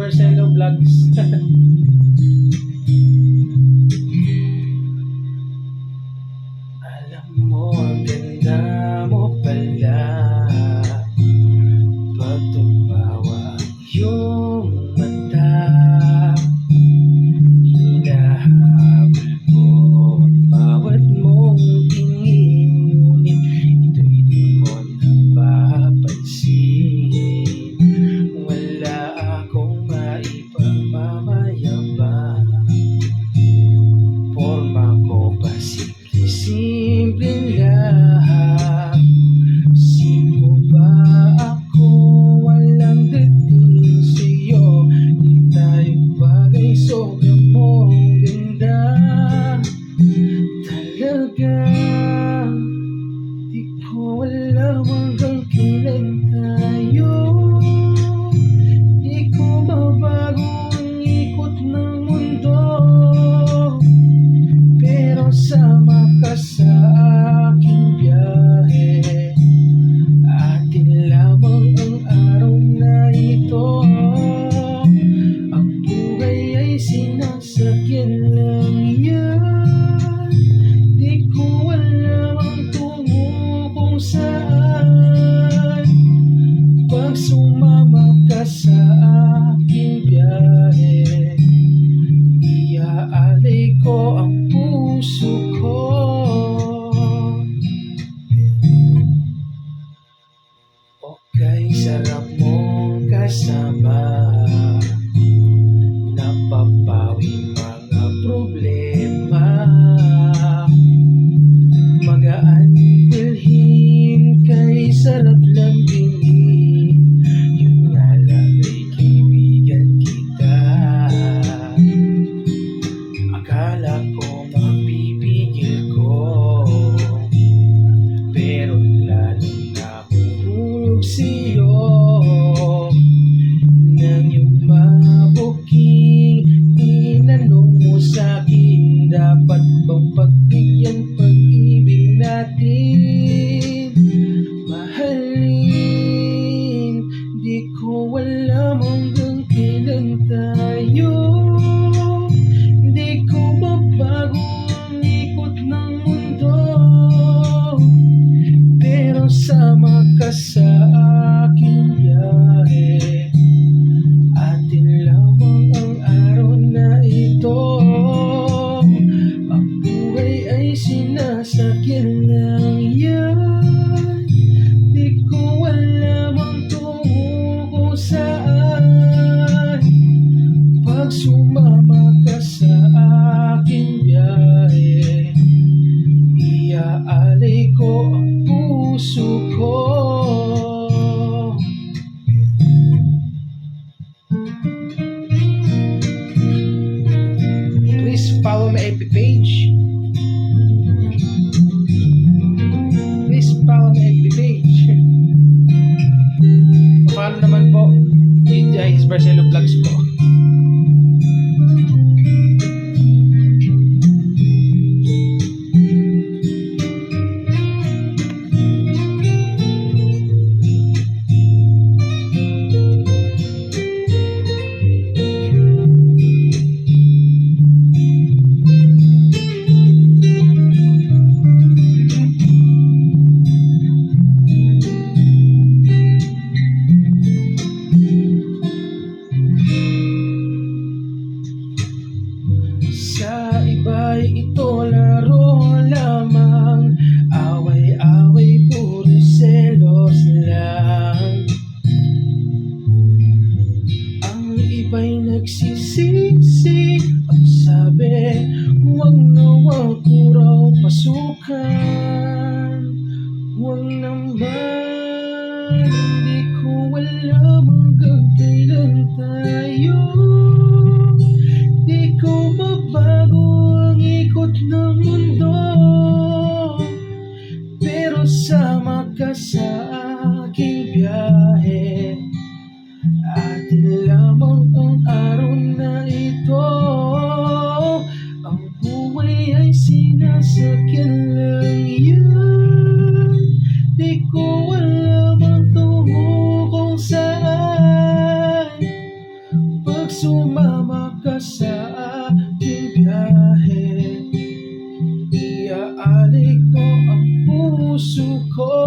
Barcelo Vlogs. again. Kay sarap mong kasama. Napapawi mga problema. Magaan bilhin kay sarap lambingin Marcelo Vlogs po. ba'y nagsisisi? At sabi, huwag na huwag ko raw pasukan. Huwag naman, hindi ko alam hanggang kailan tayo. Di ko mabago ang ikot ng mundo Ibalik mo ang puso ko.